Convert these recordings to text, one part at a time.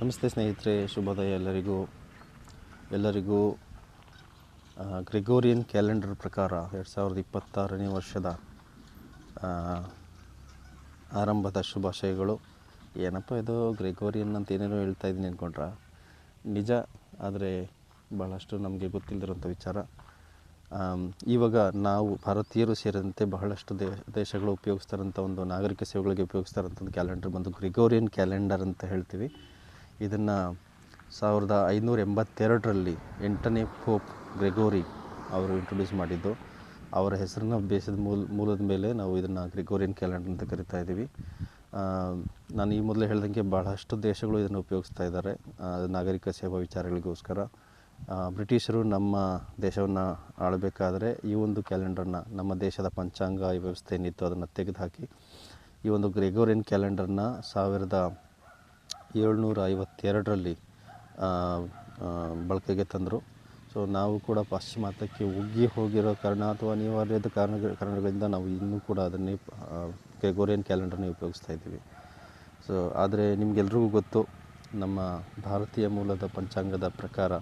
ನಮಸ್ತೆ ಸ್ನೇಹಿತರೆ, ಶುಭೋದಯ ಎಲ್ಲರಿಗೂ. ಎಲ್ಲರಿಗೂ ಗ್ರೆಗೋರಿಯನ್ ಕ್ಯಾಲೆಂಡರ್ ಪ್ರಕಾರ ಎರಡು ಸಾವಿರದ ಇಪ್ಪತ್ತಾರನೇ ವರ್ಷದ ಆರಂಭದ ಶುಭಾಶಯಗಳು. ಏನಪ್ಪ ಇದು ಗ್ರೆಗೋರಿಯನ್ ಅಂತ ಏನೇನೋ ಹೇಳ್ತಾ ಇದ್ದೀನಿ ಅಂದ್ಕೊಂಡ್ರ ನಿಜ, ಆದರೆ ಬಹಳಷ್ಟು ನಮಗೆ ಗೊತ್ತಿಲ್ಲದಿರೋಂಥ ವಿಚಾರ. ಇವಾಗ ನಾವು ಭಾರತೀಯರು ಸೇರಿದಂತೆ ಬಹಳಷ್ಟು ದೇಶಗಳು ಉಪಯೋಗಿಸ್ತಾರಂಥ ಒಂದು ನಾಗರಿಕ ಸೇವೆಗಳಿಗೆ ಉಪಯೋಗಿಸ್ತಾರಂಥ ಒಂದು ಕ್ಯಾಲೆಂಡರ್ ಬಂದು ಗ್ರಿಗೋರಿಯನ್ ಕ್ಯಾಲೆಂಡರ್ ಅಂತ ಹೇಳ್ತೀವಿ. ಇದನ್ನು ಸಾವಿರದ ಐನೂರ ಎಂಬತ್ತೆರಡರಲ್ಲಿ ಎಂಟನೇ ಪೋಪ್ ಗ್ರೆಗೋರಿ ಅವರು ಇಂಟ್ರೊಡ್ಯೂಸ್ ಮಾಡಿದ್ದು. ಅವರ ಹೆಸರನ್ನ ಬೇಸಿದ ಮೂಲ, ಮೂಲದ ಮೇಲೆ ನಾವು ಇದನ್ನು ಗ್ರೆಗೋರಿಯನ್ ಕ್ಯಾಲೆಂಡರ್ ಅಂತ ಕರಿತಾ ಇದ್ದೀವಿ. ನಾನು ಈ ಮೊದಲೇ ಹೇಳ್ದಂಗೆ ಬಹಳಷ್ಟು ದೇಶಗಳು ಇದನ್ನು ಉಪಯೋಗಿಸ್ತಾ ಇದ್ದಾರೆ. ನಾಗರಿಕ ಸೇವಾ ವಿಚಾರಗಳಿಗೋಸ್ಕರ. ಬ್ರಿಟಿಷರು ನಮ್ಮ ದೇಶವನ್ನು ಆಳಬೇಕಾದರೆ ಈ ಒಂದು ಕ್ಯಾಲೆಂಡರ್ನ, ನಮ್ಮ ದೇಶದ ಪಂಚಾಂಗ ವ್ಯವಸ್ಥೆ ಏನಿತ್ತು ಅದನ್ನು ತೆಗೆದುಹಾಕಿ ಈ ಒಂದು ಗ್ರೆಗೋರಿಯನ್ ಕ್ಯಾಲೆಂಡರ್ನ ಸಾವಿರದ ಏಳ್ನೂರ ಐವತ್ತೆರಡರಲ್ಲಿ ಬಳಕೆಗೆ ತಂದರು. ಸೊ ನಾವು ಕೂಡ ಪಾಶ್ಚಿಮಾತ್ಯಕ್ಕೆ ಉಗ್ಗಿ ಹೋಗಿರೋ ಕಾರಣ ಅಥವಾ ಅನಿವಾರ್ಯದ ಕಾರಣ, ಕಾರಣಗಳಿಂದ ನಾವು ಇನ್ನೂ ಕೂಡ ಅದನ್ನೇ ಗ್ರೆಗೋರಿಯನ್ ಕ್ಯಾಲೆಂಡರ್ನೇ ಉಪಯೋಗಿಸ್ತಾ ಇದ್ದೀವಿ. ಸೊ ಆದರೆ ನಿಮಗೆಲ್ರಿಗೂ ಗೊತ್ತು, ನಮ್ಮ ಭಾರತೀಯ ಮೂಲದ ಪಂಚಾಂಗದ ಪ್ರಕಾರ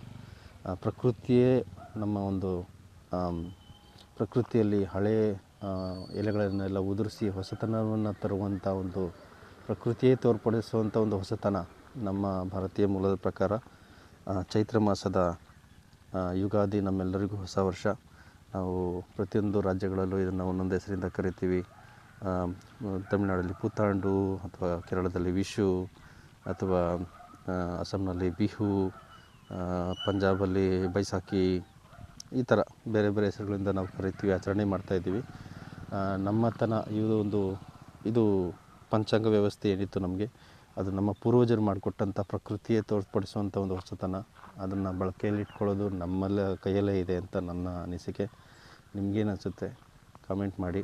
ಪ್ರಕೃತಿಯೇ ನಮ್ಮ ಒಂದು ಪ್ರಕೃತಿಯಲ್ಲಿ ಹಳೆ ಎಲೆಗಳನ್ನೆಲ್ಲ ಉದುರಿಸಿ ಹೊಸತನವನ್ನು ತರುವಂಥ ಒಂದು ಪ್ರಕೃತಿಯೇ ತೋರ್ಪಡಿಸುವಂಥ ಒಂದು ಹೊಸತನ ನಮ್ಮ ಭಾರತೀಯ ಮೂಲದ ಪ್ರಕಾರ ಚೈತ್ರ ಮಾಸದ ಯುಗಾದಿ ನಮ್ಮೆಲ್ಲರಿಗೂ ಹೊಸ ವರ್ಷ. ನಾವು ಪ್ರತಿಯೊಂದು ರಾಜ್ಯಗಳಲ್ಲೂ ಇದನ್ನು ಒಂದೊಂದು ಹೆಸರಿಂದ ಕರಿತೀವಿ. ತಮಿಳ್ನಾಡಲ್ಲಿ ಪುತ್ತಾಂಡು ಅಥವಾ ಕೇರಳದಲ್ಲಿ ವಿಶು ಅಥವಾ ಅಸ್ಸಾಂನಲ್ಲಿ ಬಿಹು ಪಂಜಾಬಲ್ಲಿ ಬೈಸಾಖಿ ಈ ಥರ ಬೇರೆ ಬೇರೆ ಹೆಸರುಗಳಿಂದ ನಾವು ಕರಿತೀವಿ, ಆಚರಣೆ ಮಾಡ್ತಾಯಿದ್ದೀವಿ ನಮ್ಮತನ ಇದು ಒಂದು, ಇದು ಪಂಚಾಂಗ ವ್ಯವಸ್ಥೆ ಏನಿತ್ತು ನಮಗೆ, ಅದು ನಮ್ಮ ಪೂರ್ವಜರು ಮಾಡಿಕೊಟ್ಟಂಥ ಪ್ರಕೃತಿಯೇ ತೋರ್ಪಡಿಸುವಂಥ ಒಂದು ಹೊಸತನ. ಅದನ್ನು ಬಳಕೆಯಲ್ಲಿ ಇಟ್ಕೊಳ್ಳೋದು ನಮ್ಮಲ್ಲ ಕೈಯಲ್ಲೇ ಇದೆ ಅಂತ ನನ್ನ ಅನಿಸಿಕೆ. ನಿಮಗೇನು ಅನಿಸುತ್ತೆ? ಕಾಮೆಂಟ್ ಮಾಡಿ.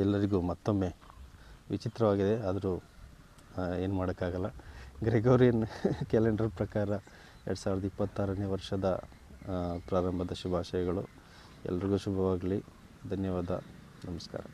ಎಲ್ಲರಿಗೂ ಮತ್ತೊಮ್ಮೆ ವಿಚಿತ್ರವಾಗಿದೆ, ಆದರೂ ಏನು ಮಾಡೋಕ್ಕಾಗಲ್ಲ. ಗ್ರೆಗೋರಿಯನ್ ಕ್ಯಾಲೆಂಡರ್ ಪ್ರಕಾರ ಎರಡು ಸಾವಿರದ ಇಪ್ಪತ್ತಾರನೇ ವರ್ಷದ ಪ್ರಾರಂಭದ ಶುಭಾಶಯಗಳು. ಎಲ್ರಿಗೂ ಶುಭವಾಗಲಿ. ಧನ್ಯವಾದ. ನಮಸ್ಕಾರ.